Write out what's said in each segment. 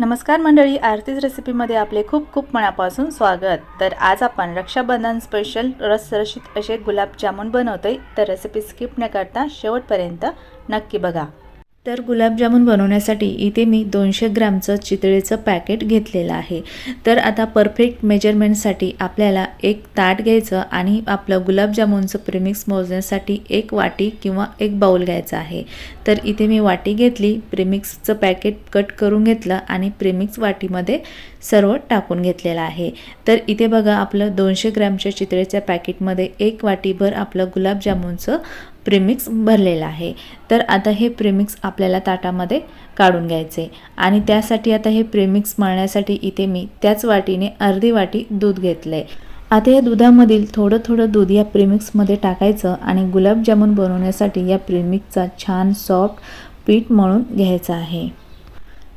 नमस्कार मंडळी आरतीच रेसिपीमध्ये आपले खूप खूप मनापासून स्वागत. तर आज आपण रक्षाबंधन स्पेशल रसरशीत असे गुलाबजामुन बनवतोय. तर रेसिपी स्किप न करता शेवटपर्यंत नक्की बघा. तर गुलाबजामुन बनवण्यासाठी इथे मी दोनशे ग्रामचं चितळेचं पॅकेट घेतलेलं आहे. तर आता परफेक्ट मेजरमेंटसाठी आपल्याला एक ताट घ्यायचं आणि आपलं गुलाबजामुनचं प्रेमिक्स मोजण्यासाठी एक वाटी किंवा एक बाऊल घ्यायचा आहे. तर इथे मी वाटी घेतली प्रेमिक्सचं पॅकेट कट करून घेतलं आणि प्रेमिक्स वाटीमध्ये सर्व टाकून घेतलेलं आहे. तर इथे बघा आपलं दोनशे ग्रॅमच्या चितळेच्या पॅकेटमध्ये एक वाटीभर आपलं गुलाबजामुनचं प्रिमिक्स भरलेलं आहे. तर आता हे प्रिमिक्स आपल्याला ताटामध्ये काढून घ्यायचे. आणि त्यासाठी आता हे प्रिमिक्स मळण्यासाठी इथे मी त्याच वाटीने अर्धी वाटी दूध घेतलं आहे आता या दुधामधील थोडं थोडं दूध या प्रिमिक्समध्ये टाकायचं आणि गुलाबजामुन बनवण्यासाठी या प्रिमिक्सचा छान सॉफ्ट पीठ मळून घ्यायचं आहे.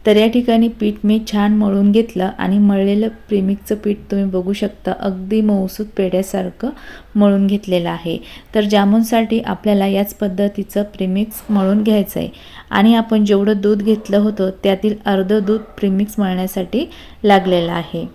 तर या ठिकाणी पीठ मी छान मळून घेतलं आणि मळलेलं प्रेमिकचं पीठ तुम्ही बघू शकता. अगदी मऊसूत पेढ्यासारखं मळून घेतलेलं आहे. तर जामूनसाठी आपल्याला याच पद्धतीचं प्रेमिक्स मळून घ्यायचं आहे आणि आपण जेवढं दूध घेतलं होतं त्यातील अर्धं दूध प्रेमिक्स मळण्यासाठी लागलेलं आहे.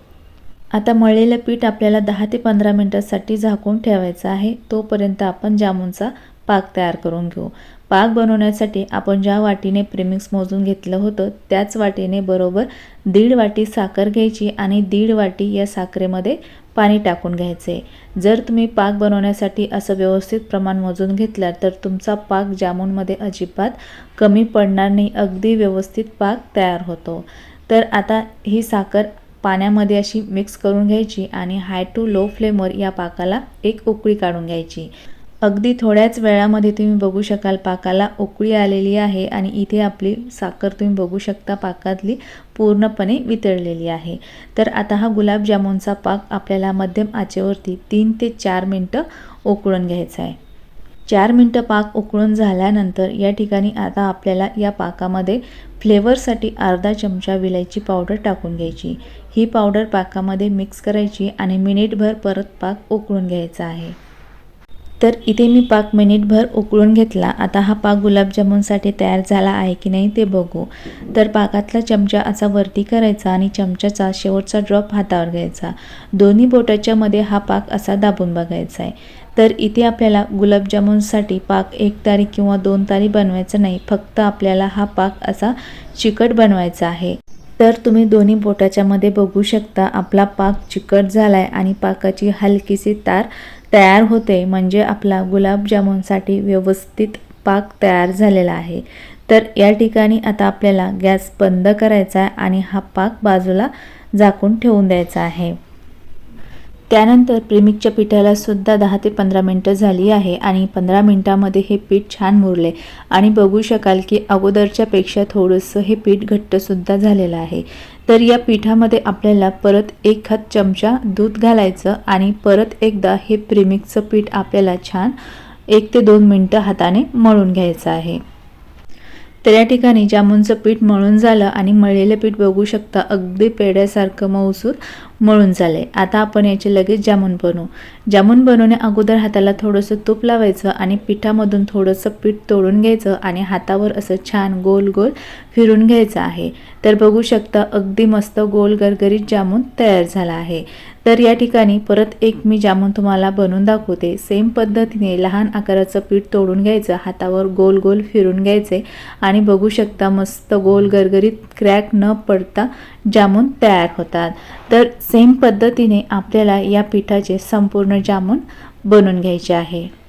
आता मळलेलं पीठ आपल्याला दहा ते पंधरा मिनटासाठी झाकून ठेवायचं आहे. तोपर्यंत आपण जामूनचा पाक तयार करून घेऊ. पाक बनवण्यासाठी आपण ज्या वाटीने प्रेमिक्स मोजून घेतलं होतं त्याच वाटीने बरोबर दीड वाटी साखर घ्यायची आणि दीड वाटी या साखरेमध्ये पाणी टाकून घ्यायचे. जर तुम्ही पाक बनवण्यासाठी असं व्यवस्थित प्रमाण मोजून घेतलं तर तुमचा पाक जामूनमध्ये अजिबात कमी पडणार नाही अगदी व्यवस्थित पाक तयार होतो. तर आता ही साखर पाण्यामध्ये अशी मिक्स करून घ्यायची आणि हाय टू लो फ्लेमवर या पाकाला एक उकळी काढून घ्यायची. अगदी थोड्याच वेळामध्ये तुम्ही बघू शकाल पाकाला उकळी आलेली आहे आणि इथे आपली साखर तुम्ही बघू शकता पाकातली पूर्णपणे वितळलेली आहे. तर आता हा गुलाबजामुनचा पाक आपल्याला मध्यम आचेवरती तीन ते चार मिनटं उकळून घ्यायचा आहे. चार मिनटं पाक उकळून झाल्यानंतर या ठिकाणी आता आपल्याला या पाकामध्ये फ्लेवरसाठी अर्धा चमचा विलायची पावडर टाकून घ्यायची. ही पावडर पाकामध्ये मिक्स करायची आणि मिनिटभर परत पाक उकळून घ्यायचा आहे. तर इथे मी पाक मिनिटभर उकळून घेतला. आता हा पाक गुलाबजामुनसाठी तयार झाला आहे की नाही ते बघू. तर पाकातला चमचा असा वरती करायचा आणि चमच्याचा शेवटचा ड्रॉप हातावर घ्यायचा. दोन्ही बोटाच्या मध्ये हा पाक असा दाबून बघायचा आहे. तर इथे आपल्याला गुलाबजामुनसाठी पाक एक तारी किंवा दोन तारी बनवायचं नाही. फक्त आपल्याला हा पाक असा चिकट बनवायचा आहे. तर तुम्ही दोन्ही बोटाच्या मध्ये बघू शकता. आपला पाक चिकट झाला आहे आणि पाकाची हलकीशी तार तयार होते म्हणजे आपला गुलाबजामुनसाठी व्यवस्थित पाक तयार झालेला आहे. तर या ठिकाणी आता आपल्याला गॅस बंद करायचा आहे आणि हा पाक बाजूला झाकून ठेवून द्यायचा आहे. त्यानंतर प्रेमिकच्या पिठाला सुद्धा दहा ते पंधरा मिनटं झाली आहे आणि पंधरा मिनटामध्ये हे पीठ छान मुरले. आणि बघू शकाल की अगोदरच्या पेक्षा थोडंसं हे पीठ घट्टसुद्धा झालेलं आहे. तर या पिठामध्ये आपल्याला परत एक हात चमचा दूध घालायचं आणि परत एकदा हे प्रेमिकचं पीठ आपल्याला छान एक ते दोन मिनटं हाताने मळून घ्यायचं आहे. तर या ठिकाणी जामुनचं पीठ मळून झालं आणि मळलेलं पीठ बघू शकता अगदी पेड्यासारखं मऊसूर मळून झालं आहे आता आपण याचे लगेच जामून बनवू. जामून बनवण्या अगोदर हाताला थोडंसं तूप लावायचं आणि पिठामधून थोडंसं पीठ तोडून घ्यायचं आणि हातावर असं छान गोल गोल फिरून घ्यायचं आहे. तर बघू शकता अगदी मस्त गोल गरगरीत जामून तयार झाला आहे. तर या ठिकाणी परत एक मी जामून तुम्हाला बनवून दाखवते. सेम पद्धतीने लहान आकाराचं पीठ तोडून घ्यायचं हातावर गोल गोल फिरून घ्यायचे आणि बघू शकता मस्त गोल गरगरीत क्रॅक न पडता जामून तयार होतात. तर सेम पद्धतीने आपल्याला या पिठाचे संपूर्ण जामून बनवून घ्यायचे आहे.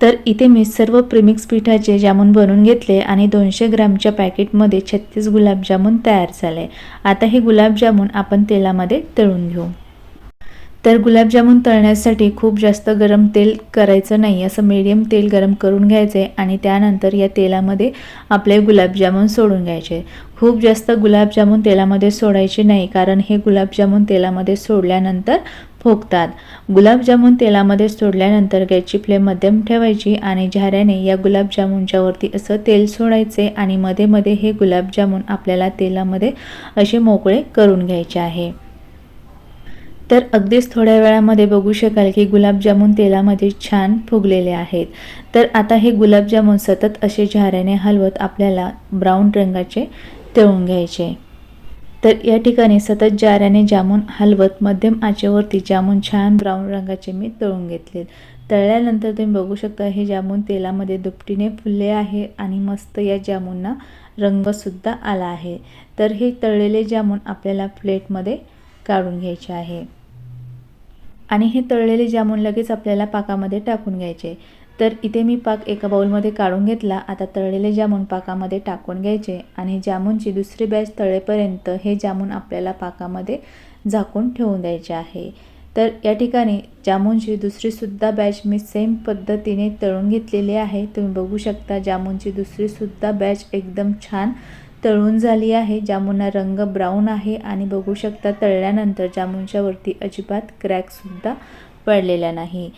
तर इथे मी सर्व प्रिमिक्स पिठाचे जामून बनवून घेतले आणि दोनशे ग्रॅमच्या पॅकेटमध्ये छत्तीस गुलाबजामून तयार झाले. आता हे गुलाबजामून आपण तेलामध्ये तळून घेऊ. तर गुलाबजामुन तळण्यासाठी खूप जास्त गरम तेल करायचं नाही असं मीडियम तेल गरम करून घ्यायचे आणि त्यानंतर या तेलामध्ये आपले गुलाबजामुन सोडून घ्यायचे. खूप जास्त गुलाबजामुन तेलामध्ये सोडायचे नाही कारण हे गुलाबजामुन तेलामध्ये सोडल्यानंतर फोगतात. गुलाबजामुन तेलामध्ये सोडल्यानंतर गॅसची फ्लेम मध्यम ठेवायची आणि झाऱ्याने या गुलाबजामुनच्या वरती असं तेल सोडायचे आणि मध्ये मध्ये हे गुलाबजामुन आपल्याला तेलामध्ये असे मोकळे करून घ्यायचे आहे. तर अगदीच थोड्या वेळामध्ये बघू शकाल की गुलाबजामुन तेलामध्ये छान फुगलेले आहेत. तर आता हे गुलाबजामुन सतत असे झाऱ्याने हलवत आपल्याला ब्राऊन रंगाचे तळून घ्यायचे. तर या ठिकाणी सतत जाऱ्याने जामून हलवत मध्यम आचेवरती जामून छान ब्राऊन रंगाचे मी तळून घेतले. तळल्यानंतर तुम्ही बघू शकता हे जामून तेलामध्ये दुपटीने फुलले आहे आणि मस्त या जामूनना रंगसुद्धा आला आहे. तर हे तळलेले जामून आपल्याला प्लेटमध्ये काढून घ्यायचे आहे. आणि हे तळलेले जामून लगेच आपल्याला पाकामध्ये टाकून घ्यायचे. तर इथे मी पाक एका बाउलमध्ये काढून घेतला. आता तळलेले जामून पाकामध्ये टाकून घ्यायचे आणि जामूनची दुसरी बॅच तळेपर्यंत हे जामून आपल्याला पाकामध्ये झाकून ठेवून द्यायचे आहे. तर या ठिकाणी जामूनची दुसरीसुद्धा बॅच मी सेम पद्धतीने तळून घेतलेली आहे. तुम्ही बघू शकता जामूनची दुसरीसुद्धा बॅच एकदम छान तळून झाली आहे. जामुनचा रंग ब्राऊन आहे आणि बघू शकता तळल्यानंतर जामूनच्या वरती अजिबात क्रॅकसुद्धा पडलेला नाही.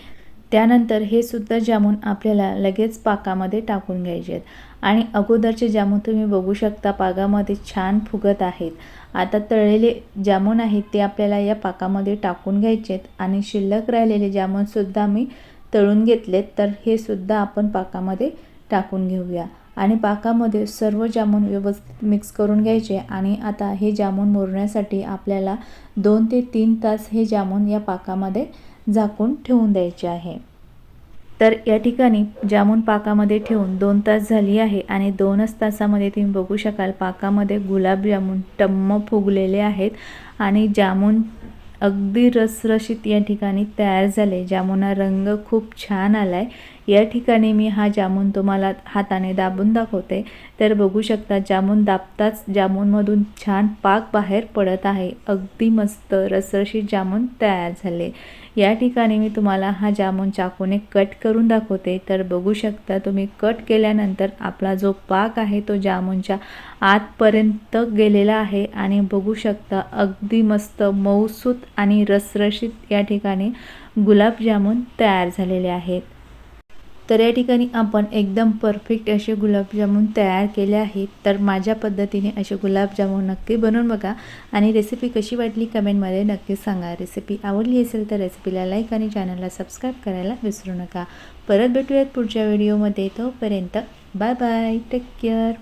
त्यानंतर हे सुद्धा जामून आपल्याला लगेच पाकामध्ये टाकून घ्यायचे आहेत. आणि अगोदरचे जामून तुम्ही बघू शकता पाकामध्ये छान फुगत आहेत. आता तळलेले जामून आहेत ते आपल्याला या पाकामध्ये टाकून घ्यायचे आहेत. आणि शिल्लक राहिलेले जामूनसुद्धा मी तळून घेतलेत तर हे सुद्धा आपण पाकामध्ये टाकून घेऊया. आणि पाकामध्ये सर्व जामून व्यवस्थित मिक्स करून घ्यायचे आणि आता हे जामून मुरण्यासाठी आपल्याला दोन ते तीन तास हे जामून या पाकामध्ये झाकून ठेवून द्यायचे आहे. तर या ठिकाणी जामून पाकामध्ये ठेवून दोन तास झाली आहे आणि दोनच तासामध्ये तुम्ही बघू शकाल पाकामध्ये गुलाबजामुन टम्म फुगलेले आहेत आणि जामून अगदी रसरशीत या ठिकाणी तयार झाले. जामुना रंग खूप छान आला आहे या ठिकाणी मी हा जामून तुम्हाला हाताने दाबून दाखवते. तर बघू शकता जामून दाबताच जामूनमधून छान पाक बाहेर पडत आहे. अगदी मस्त रसरशीत जामून तयार झाले. या ठिकाणी मी तुम्हाला हा जामून चाकूने कट करून दाखवते. तर बघू शकता तुम्ही कट केल्यानंतर आपला जो पाक आहे तो जामूनच्या आतपर्यंत गेलेला आहे. आणि बघू शकता अगदी मस्त मऊसूत आणि रसरशीत या ठिकाणी गुलाबजामून तयार झालेले आहेत तर या ठिकाणी आपण एकदम परफेक्ट असे गुलाबजामुन तयार केले आहेत. तर माझ्या पद्धतीने असे गुलाबजामुन नक्की बनवून बघा आणि रेसिपी कशी वाटली कमेंटमध्ये नक्की सांगा. रेसिपी आवडली असेल तर रेसिपीला लाईक आणि चॅनलला सबस्क्राईब करायला विसरू नका. परत भेटूयात पुढच्या व्हिडिओमध्ये तोपर्यंत बाय बाय टेक केअर